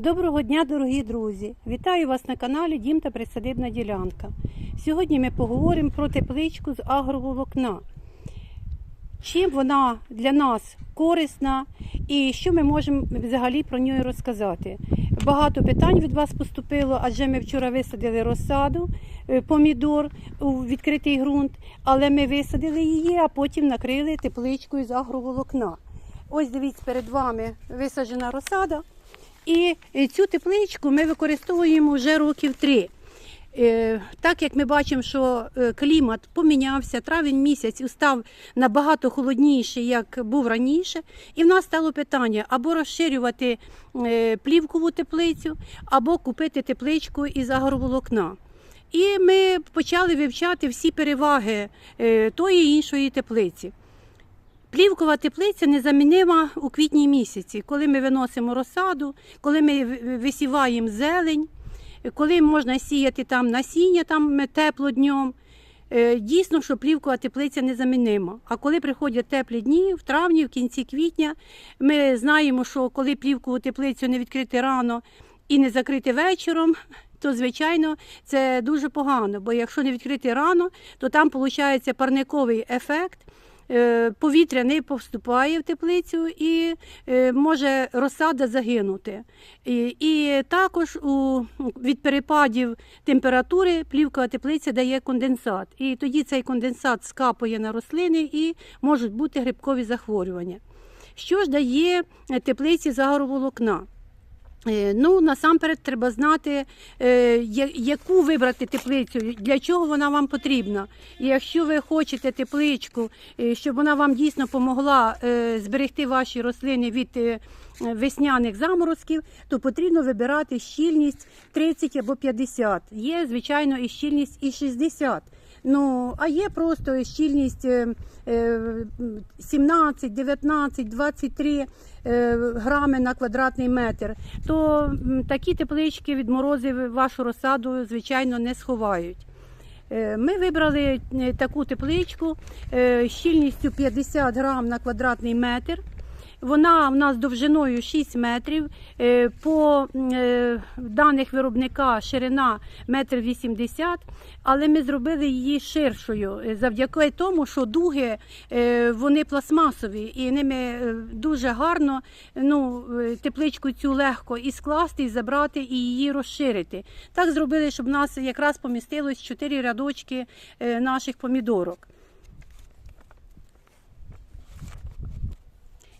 Доброго дня, дорогі друзі! Вітаю вас на каналі Дім та Присадибна ділянка. Сьогодні ми поговоримо про тепличку з агроволокна. Чим вона для нас корисна і що ми можемо взагалі про нього розказати. Багато питань від вас поступило, адже ми вчора висадили розсаду, е, помідор у відкритий ґрунт, але ми висадили її, а потім накрили тепличкою з агроволокна. Ось дивіться, перед вами висаджена розсада. І е, цю тепличку ми використовуємо вже років три. Е, Так як ми бачимо, що е, клімат помінявся, травень місяць став набагато холодніший, як був раніше, і в нас стало питання або розширювати плівкову теплицю, або купити тепличку із агроволокна. І ми почали вивчати всі переваги тої іншої теплиці. Плівкова теплиця незамінима у квітні місяці, коли ми виносимо розсаду, коли ми висіваємо зелень, коли можна сіяти там насіння, там тепло днем. Е, Дійсно, що плівкова теплиця незамінима. А коли приходять теплі дні, в травні, в кінці квітня, ми знаємо, що коли плівкову теплицю не відкрити рано і не закрити вечором, то звичайно це дуже погано. Бо якщо не відкрити рано, то там виходить парниковий ефект. Е, Повітря не поступає в теплицю і е, може розсада загинути. І, також у, від перепадів температури плівкова теплиця дає конденсат. І тоді цей конденсат скапує на рослини і можуть бути грибкові захворювання. Що ж дає теплиці загороволокна? Е, Ну, насамперед треба знати, е, яку вибрати теплицю, для чого вона вам потрібна. І якщо ви хочете тепличку, е, щоб вона вам дійсно допомогла зберегти ваші рослини від весняних заморозків, то потрібно вибирати щільність 30 або 50. Є, звичайно, і щільність і 60. Ну, а є просто щільність е, е, 17, 19, 23 е, грами на квадратний метр, то такі теплички від морозів вашу розсаду, звичайно, не сховають. Е, Ми вибрали е, таку тепличку е, щільністю 50 грам на квадратний метр. Вона в нас довжиною 6 метрів. Е, По е, даних виробника ширина 1,80 м, але ми зробили її ширшою е, завдяки тому, що дуги вони пластмасові і ними дуже гарно ну, тепличку цю легко і скласти, і забрати, і її розширити. Так зробили, щоб в нас якраз помістилось 4 рядочки наших помідорок.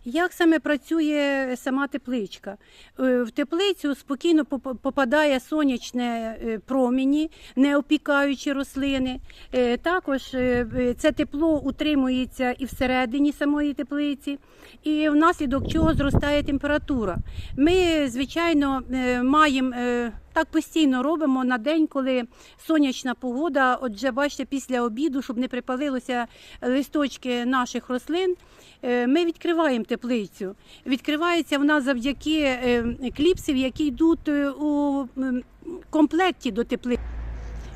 Як саме працює сама тепличка? Е, В теплицю спокійно поп- попадає сонячне е, промені, не опікаючи рослини. Е, Також це тепло утримується і всередині самої теплиці, і внаслідок чого зростає температура. Ми, звичайно, маємо. Так постійно робимо на день, коли сонячна погода. Отже, бачите, після обіду, щоб не припалилося листочки наших рослин, е, ми відкриваємо теплицю. Відкривається вона завдяки е, кліпсів, які йдуть е, у комплекті до теплиці.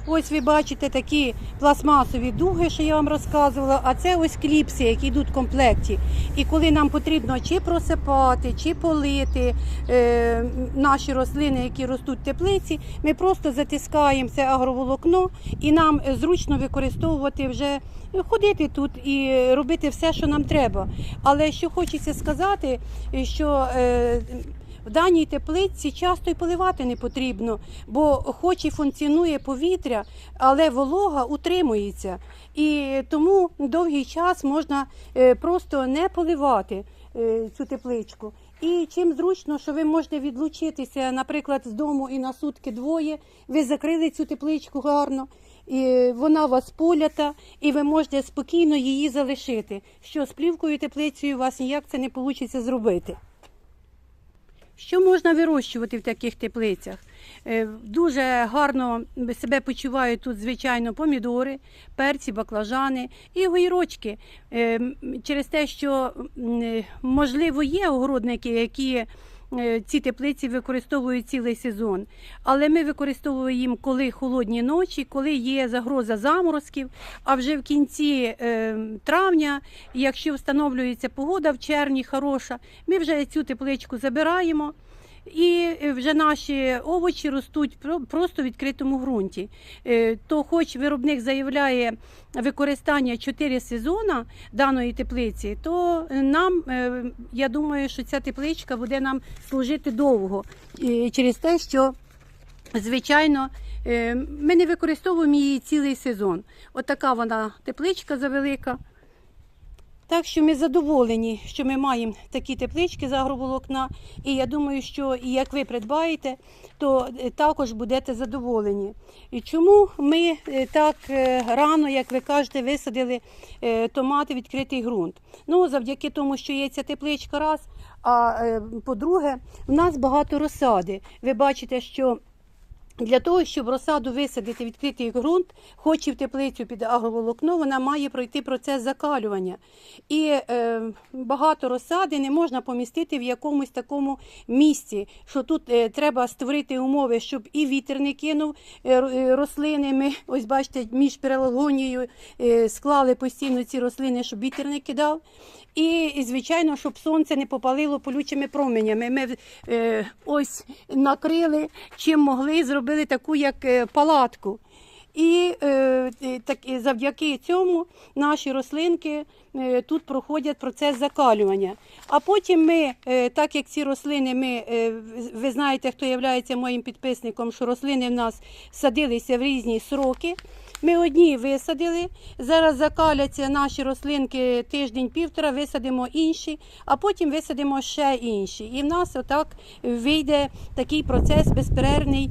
Ось ви бачите такі пластмасові дуги, що я вам розказувала, а це ось кліпси, які йдуть в комплекті. І коли нам потрібно чи просипати, чи полити е, наші рослини, які ростуть в теплиці, ми просто затискаємо це агроволокно і нам зручно використовувати вже е, ходити тут і робити все, що нам треба. Але що хочеться сказати, е, що е, в даній теплиці часто й поливати не потрібно, бо хоч і функціонує повітря, але волога утримується. І тому довгий час можна е, просто не поливати е, цю тепличку. І чим зручно, що ви можете відлучитися, наприклад, з дому і на сутки двоє, ви закрили цю тепличку гарно, і вона у вас полята, і ви можете спокійно її залишити. Що з плівкою теплицею у вас ніяк це не вийде зробити. Що можна вирощувати в таких теплицях? Е, Дуже гарно себе почувають тут, звичайно, помідори, перці, баклажани і огірочки. Е, Через те, що е, можливо є огородники, які ці теплиці використовують цілий сезон. Але ми використовуємо їм, коли холодні ночі, коли є загроза заморозків. А вже в кінці е, травня, якщо встановлюється погода в червні хороша, ми вже цю тепличку забираємо. І е, вже наші овочі ростуть про- просто в відкритому ґрунті. Е, То, хоч виробник заявляє використання 4 сезона даної теплиці, то нам, е, я думаю, що ця тепличка буде нам служити довго через те, що Звичайно, ми не використовуємо її цілий сезон. Отака вона тепличка завелика. Так що ми задоволені, що ми маємо такі теплички з агроволокна. І я думаю, що як ви придбаєте, то е, також будете задоволені. І чому ми е, так е, рано, як ви кажете, висадили томати відкритий ґрунт? Ну, завдяки тому, що є ця тепличка раз. А по-друге, в нас багато розсади. Ви бачите, що для того, щоб розсаду висадити відкритий ґрунт, хоч і в теплицю під агроволокно, вона має пройти процес закалювання. І е, багато розсади не можна помістити в якомусь такому місці, що тут е, треба створити умови, щоб і вітер не кинув е, е, рослини. Ось бачите, між перелагонією е, склали постійно ці рослини, щоб вітер не кидав. І, звичайно, щоб сонце не попалило полючими променями. Ми е, ось накрили чим могли, зробили таку як е, палатку. І е, так, завдяки цьому наші рослинки е, тут проходять процес закалювання. А потім ми, е, так як ці рослини, ми, ви знаєте, хто є моїм підписником, що рослини в нас садилися в різні сроки. Ми одні висадили, зараз закаляться наші рослинки тиждень-півтора, висадимо інші, а потім висадимо ще інші. І в нас отак вийде такий процес безперервний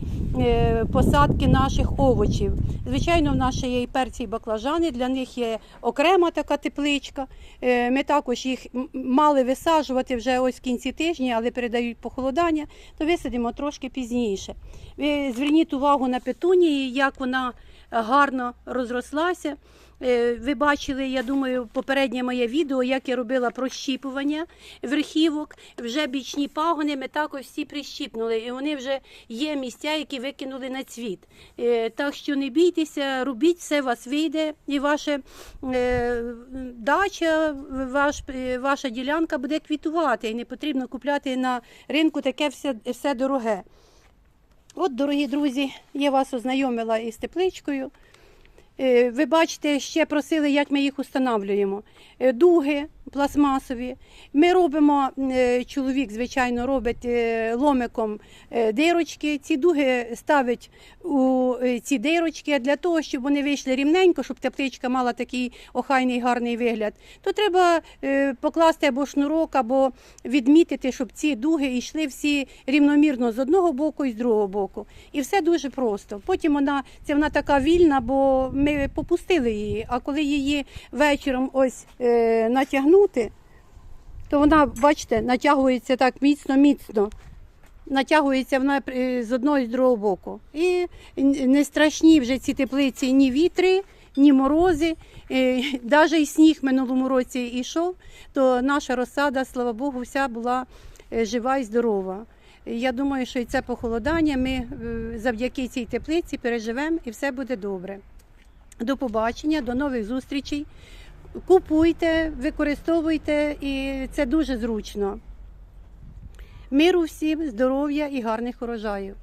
посадки наших овочів. Звичайно, в нас ще є і перці, і баклажани, для них є окрема така тепличка. Е, Ми також їх мали висаджувати вже ось в кінці тижня, але передають похолодання, то висадимо трошки пізніше. Ви зверніть увагу на петунії, як вона гарно розрослася. Е, Ви бачили, я думаю, попереднє моє відео, як я робила прощіпування верхівок. Вже бічні пагони ми також всі прищіпнули. І вони вже є місця, які викинули на цвіт. Е, Так що не бійтеся, робіть, все вас вийде, і ваша е, дача, ваш, ваша ділянка буде квітувати. І не потрібно купляти на ринку таке все, все дороге. От, дорогі друзі, я вас ознайомила із тепличкою. Е, Ви бачите, ще просили, як ми їх встановлюємо. Е, Дуги пластмасові. Ми робимо, е, чоловік, звичайно, робить е, ломиком е, дирочки. Ці дуги ставить у ці дирочки для того, щоб вони вийшли рівненько, щоб тепличка мала такий охайний гарний вигляд. То треба покласти або шнурок, або відмітити, щоб ці дуги йшли всі рівномірно з одного боку і з другого боку. І все дуже просто. Потім вона це вона така вільна, бо ми попустили її. А коли її вечором ось е, натягнути, то вона, бачите, натягується так міцно-міцно. Натягується вона е, з одного і з другого боку. І не страшні вже ці теплиці ні вітри, ні морози. Навіть і сніг минулому році йшов, то наша розсада, слава Богу, вся була е, жива і здорова. Я думаю, що і це похолодання ми е, завдяки цій теплиці переживемо і все буде добре. До побачення, до нових зустрічей. Купуйте, використовуйте, і це дуже зручно. Миру всім, здоров'я і гарних урожаїв.